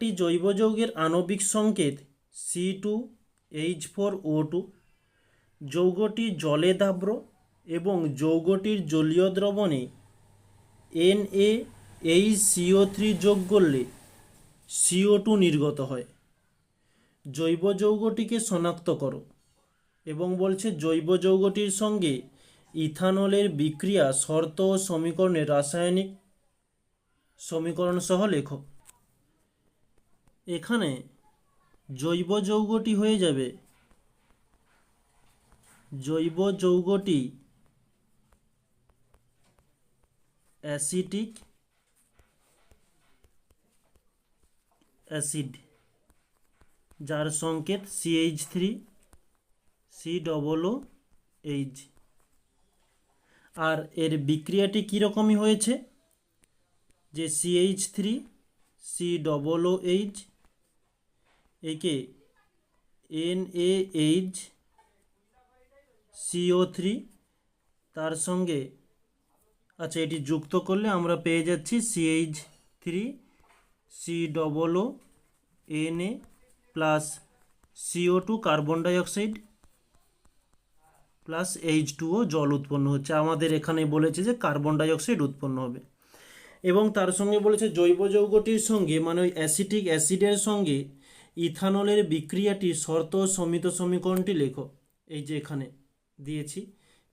একটি জৈব যৌগের আণবিক সংকেত C two H four O two যৌগটি জলে দাব্র এবং যৌগটির জলীয় দ্রবণে N A H CO three যোগ করলে সিও টু নির্গত হয়। জৈব যৌগটিকে শনাক্ত করো এবং বলছে জৈব যৌগটির সঙ্গে ইথানলের বিক্রিয়া শর্ত ও সমীকরণের রাসায়নিক সমীকরণ সহ লেখো। এখানে জৈব যৌগটি হয়ে যাবে। জৈব যৌগটি অ্যাসিটিক অ্যাসিড, যার সংকেত CH three C double O H আর এর বিক্রিয়াটি কীরকমই হয়েছে? যে CH three C double O H একে N A H CO three তার সঙ্গে আচ্ছা এটি যুক্ত করলে আমরা পেয়ে যাচ্ছি CH three C double O N A plus CO two carbon dioxide plus H two O জল উৎপন্ন হচ্ছে। আমাদের এখানে বলেছে যে কার্বন ডাইঅক্সাইড উৎপন্ন হবে। এবং তার সঙ্গে বলেছে জৈব যৌগটির সঙ্গে মানে ওই অ্যাসিটিক অ্যাসিডের সঙ্গে ইথানলের বিক্রিয়াটি শর্ত সমিত সমীকরণটি লেখো। এই যে এখানে দিয়েছি।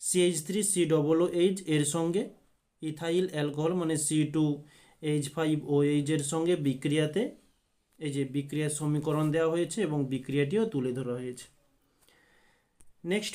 CH three C double H এর সঙ্গে ইথাইল অ্যালকোহল মানে C two H five O এইচের সঙ্গে বিক্রিয়াতে এই যে বিক্রিয়ার সমীকরণ দেওয়া হয়েছে এবং বিক্রিয়াটিও তুলে ধরা হয়েছে। নেক্সট